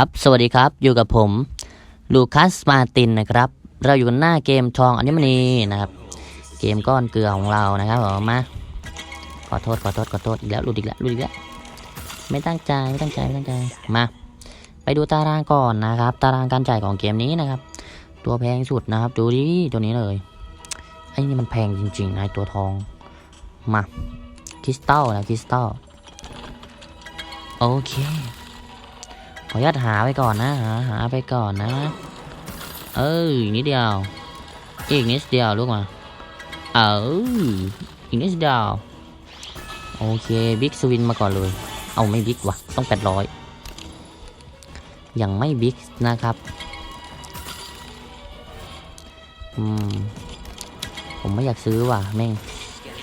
ครับ สวัสดีครับ อยู่กับผมลูคัสมาตินนะครับ เราอยู่กันหน้าเกมทองอัญมณีนะครับ เกมก้อนเกลือของเรานะครับผมมา ขอโทษ ขอโทษ ขอโทษ อีกแล้วหลุดอีกแล้วหลุดอีกแล้ว ไม่ตั้งใจ ไม่ตั้งใจ ไม่ตั้งใจ มา ไปดูตารางก่อนนะครับ ตารางการจ่ายของเกมนี้นะครับ ตัวแพงสุดนะครับ ดูดิ ตัวนี้เลย ไอ้นี่มันแพงจริงๆนะตัวทอง มา คริสตัลนะ คริสตัล โอเค ขออนุญาตหาไปก่อนนะหาหาไปก่อนนะ เอออีกนิดเดียว อีกนิดเดียวลูกมา เอออีกนิดเดียว โอเคบิ๊กสวินมาก่อนเลย เอาไม่บิ๊กว่ะ ต้องแปดร้อยยังไม่บิ๊กนะครับ อืม ผมไม่อยากซื้อว่ะแม่ง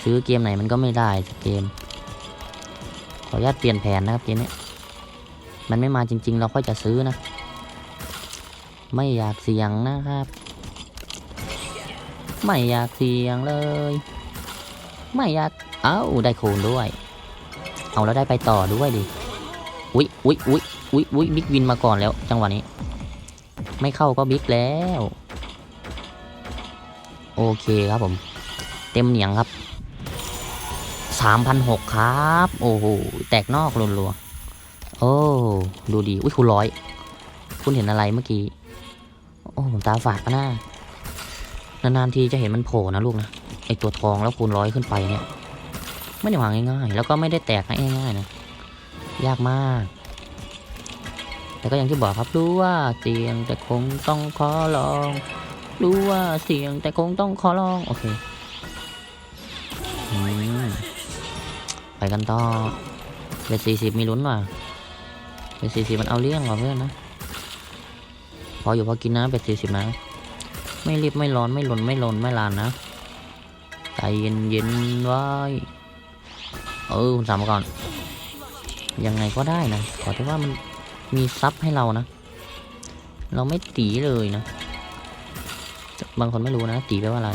ซื้อเกมไหนมันก็ไม่ได้เกม ขออนุญาตเปลี่ยนแผนนะครับเกมนี้ มันไม่มาจริง ๆ เราค่อยจะซื้อนะ ไม่อยากเสี่ยงนะครับ ไม่อยากเสี่ยงเลย ไม่อยาก เอ้าได้โคนด้วย เอาแล้วได้ไปต่อด้วยดิ อุ๊ยอุ๊ยอุ๊ยอุ๊ยอุ๊ยบิ๊กวินมาก่อนแล้ว จังหวะนี้ ไม่เข้าก็บิ๊กแล้ว โอเคครับผม เต็มเหนียงครับ3,600ครับ โอ้โห แตกนอกรัวๆ โอ้ดูดีอุ้ยคุณร้อยคุณเห็นอะไรเมื่อกี้ โอ้ผมตาฝาดปะหน้านานๆทีจะเห็นมันโผล่นะลูกนะไอตัวทองแล้วคูณร้อยขึ้นไปเนี่ย ไม่ได้วางง่ายๆ แล้วก็ไม่ได้แตกง่ายๆนะยากมาก แต่ก็อย่างที่บอกครับรู้ว่าเสี่ยงแต่คงต้องขอลอง รู้ว่าเสี่ยงแต่คงต้องขอลองโอเคอไปกันต่อเบ็ดสี่สิบมีลุ้นว่ะ เป็นสี่สิบมันเอาเรื่องว่ะเพื่อนนะ พออยู่พอกินนะเป็นสี่สิบนะ ไม่รีบไม่ร้อนไม่หล่นไม่หล่นไม่ลานนะ ใจเย็นเย็นไว้ เออคุณสามมาก่อน ยังไงก็ได้นะ ขอแต่ว่ามันมีซับให้เรานะ เราไม่ตีเลยนะ บางคนไม่รู้นะ ตีแปลว่าอะไร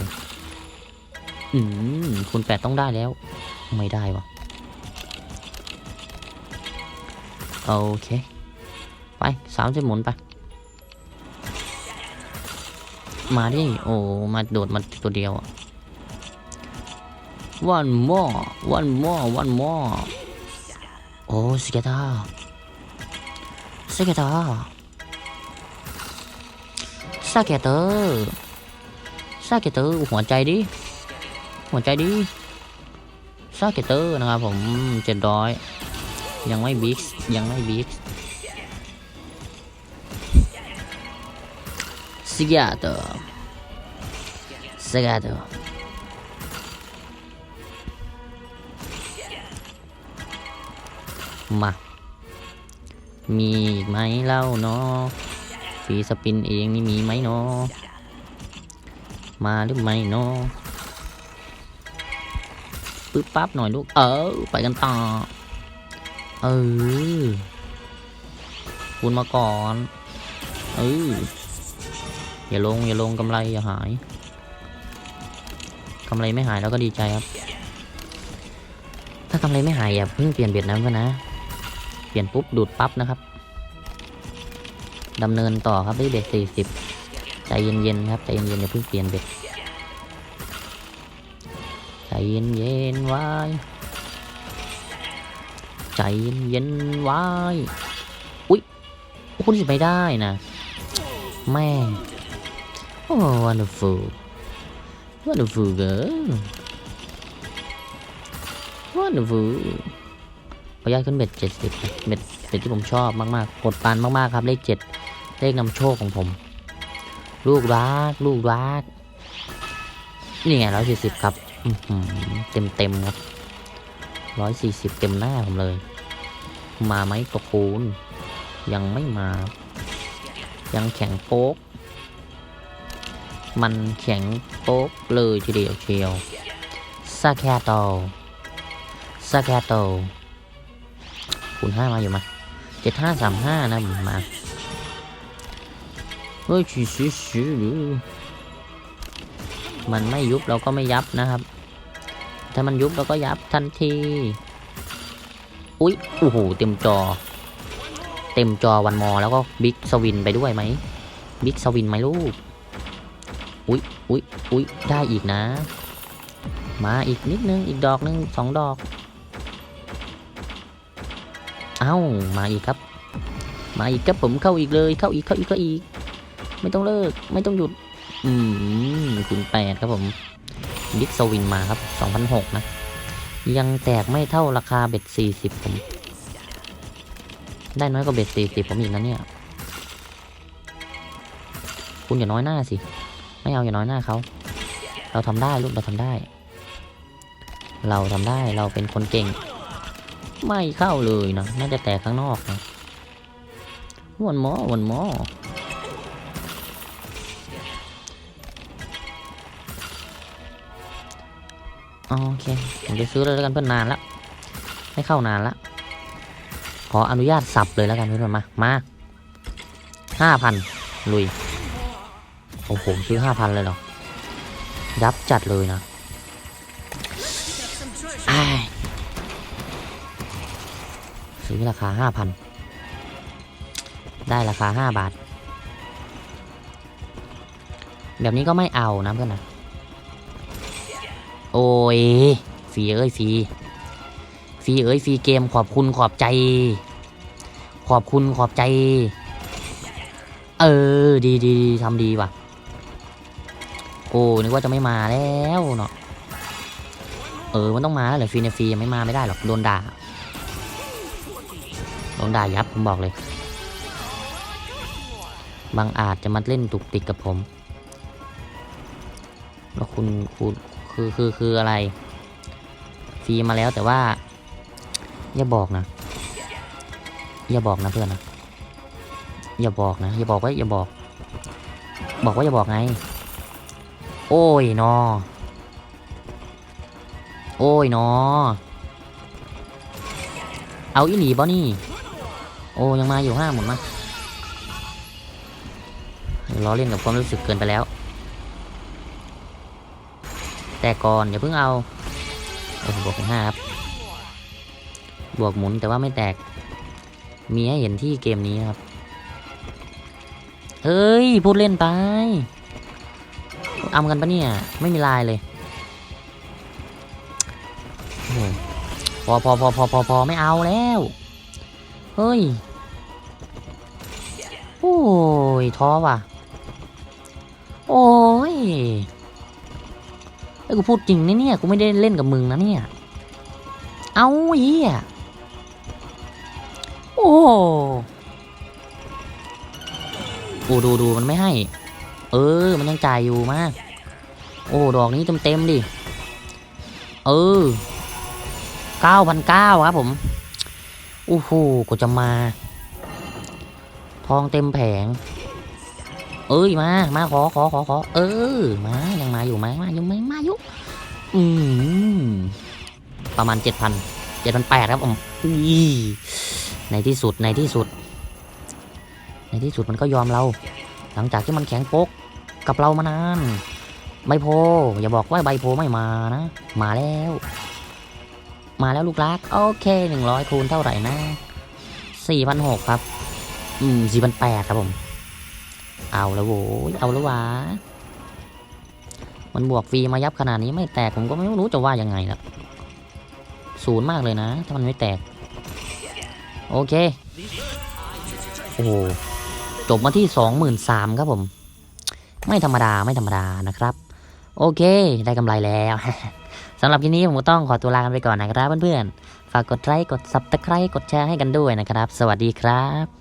อืมคุณแปดต้องได้แล้ว ไม่ได้วะ โอเค ไปสามสิบหมุนไป มาดิ โอ้ มาโดดมาตัวเดียวอะ one more one more one more โอ้สเกตาสเกตาสเกตเตอร์สเกตเตอร์หัวใจดิ หัวใจดิสเกตเตอร์นะครับผมเจ็ดร้อย ยังไม่บิ๊กยังไม่บิ๊กสกตเตอร์สกตเตอมา มีอีกไหมเล่าเนาะฟรีสปินเองนี่มีไหมเนาะมาหรือไม่เนาะปึ๊บปั๊บหน่อยลูก เออ ไปกันต่อ เออคุณมาก่อนเอออย่าลงอย่าลงกำไรอย่าหายกำไรไม่หายแล้วก็ดีใจครับ ถ้ากำไรไม่หายอย่าเพิ่งเปลี่ยนเบ็ดนะเพื่อนนะ เปลี่ยนปุ๊บดูดปั๊บนะครับดำเนินต่อครับด้วยเบ็ดสี่สิบใจเย็นๆครับใจเย็นๆอย่าเพิ่งเปลี่ยนเบ็ดใจเย็นๆไว้ ใจเย็นๆไว้ อุ๊ยคุณสิไม่ได้นะ แม่โอ้ wonderful wonderful girl wonderful ขออนุญาตขึ้นเบ็ดเจ็ดสิบเบ็ดเบ็ดที่ผมชอบมากๆ กดปานมากๆครับ เลขเจ็ดเลขนำโชคของผม ลูกรัก ลูกรัก นี่ไงร้อยสี่สิบครับเต็มเต็มครับร้อยสี่สิบเต็มหน้าผมเลย มาไหมตะคูณยังไม่มา ยังแข็งโป๊ก มันแข็งโป๊กเลยทีเดียวเชียวซาแคโตซาแคโตคูณห้ามาอยู่มาเจ็ดห้าสามห้านะมาเฮ้ยชิชิชิมันไม่ยุบเราก็ไม่ยับนะครับ ถ้ามันยุบเราก็ยับทันที อุ๊ยโอ้โหเต็มจอ เต็มจอวันมอแล้วก็บิ๊กสวินไปด้วยไหมบิ๊กสวินไหมลูกอุ๊ยอุ๊ยอุ๊ยได้อีกนะ มาอีกนิดนึงอีกดอกนึงสองดอก เอ้ามาอีกครับ มาอีกครับผมเข้าอีกเลยเข้าอีกเข้าอีกเข้าอีก ไม่ต้องเลิกไม่ต้องหยุด อืมคุณแปดครับผมบิ๊กสวินมาครับ2,006นะ ยังแตกไม่เท่าราคาเบ็ด40ผม ได้น้อยกว่าเบ็ด40ผมอีกนะเนี่ย คุณอย่าน้อยหน้าสิ ไม่เอาอย่าน้อยหน้าเขา เราทำได้ลูกเราทำได้ เราทำได้เราเป็นคนเก่ง ไม่เข้าเลยนะ น่าจะแตกข้างนอกนะวันหมอวันหมอ โอเค ผมจะซื้อเลยแล้วกันเพื่อนนานละไม่เข้านานละขออนุญาตสับเลยแล้วกันเพื่อนมา มาห้าพันลุย โอ้โหซื้อห้าพันเลยเหรอ ยับจัดเลยนะซื้อราคาห้าพันได้ราคาห้าบาท แบบนี้ก็ไม่เอานะเพื่อนนะ โอ้ยฟีเอ้ยฟีฟีเอ้ยฟีเกมขอบคุณขอบใจ ขอบคุณขอบใจ เออ ดีดีทำดีว่ะโอ้นึกว่าจะไม่มาแล้วเนาะเออมันต้องมาแล้วเหรอฟรีในฟียังไม่มาไม่ได้หรอกโดนด่าโดนด่ายับผมบอกเลย บางอาจจะมาเล่นตุกติกกับผม แล้วคุณคุณ คือคือคืออะไร ฟรีมาแล้วแต่ว่า อย่าบอกนะ อย่าบอกนะเพื่อนนะอย่าบอกนะอย่าบอกว่าอย่าบอก บอกว่าอย่าบอกไง โอ้ยนอโอ้ยนอเอาอีหลีบ่นี่ โอ้ยังมาอยู่ห้าหมุนมาล้อเล่นกับความรู้สึกเกินไปแล้ว แต่ก่อนอย่าเพิ่งเอาโอ้โหบวกห้าครับ บวกหมุนแต่ว่าไม่แตก มีให้เห็นที่เกมนี้ครับเฮ้ย พูดเล่นไปอำกันปะเนี่ย ไม่มีลายเลยพอพอพอพอพอพอไม่เอาแล้ว เฮ้ย โอ้ยท้อว่ะ โอ้ย อ้กูพูดจริงนะเนี่ยกูไม่ได้เล่นกับมึงนะเนี่ย เอาเฮียโอ้โอ้ดูดูมันไม่ให้ เออ มันยังจ่ายอยู่มาก โอ้ ดอกนี้เต็มเต็มดิ เออเก้าพันเก้าครับผม โอ้โหกูจะมา ทองเต็มแผง เอ้ยมา มาขอขอขอขอเออ มายังมาอยู่ไหมมาอยู่ไหมมาอยู่อืมประมาณเจ็ดพันเจ็ดพันแปดครับผมอุ้ยในที่สุดในที่สุด ในที่สุดมันก็ยอมเรา หลังจากที่มันแข็งโป๊กกับเรามานานใบโพ อย่าบอกว่าใบโพไม่มานะ มาแล้ว มาแล้วลูกรัก โอเคหนึ่งร้อยคูณเท่าไหร่นะสี่พันหกครับ อืมสี่พันแปดครับผม เอาแล้วโว้ยเอาแล้ววะมันบวกฟรีมายับขนาดนี้ไม่แตกผมก็ไม่รู้จะว่ายังไงละศูนย์มากเลยนะ ถ้ามันไม่แตก โอเค โอ้โหจบมาที่สองหมื่นสามครับผม ไม่ธรรมดาไม่ธรรมดานะครับ โอเค ได้กำไรแล้วสำหรับคลิปนี้ผมก็ต้องขอตัวลากันไปก่อนนะครับเพื่อนๆ ฝากกดไลค์กด subscribe กดแชร์ให้กันด้วยนะครับ สวัสดีครับ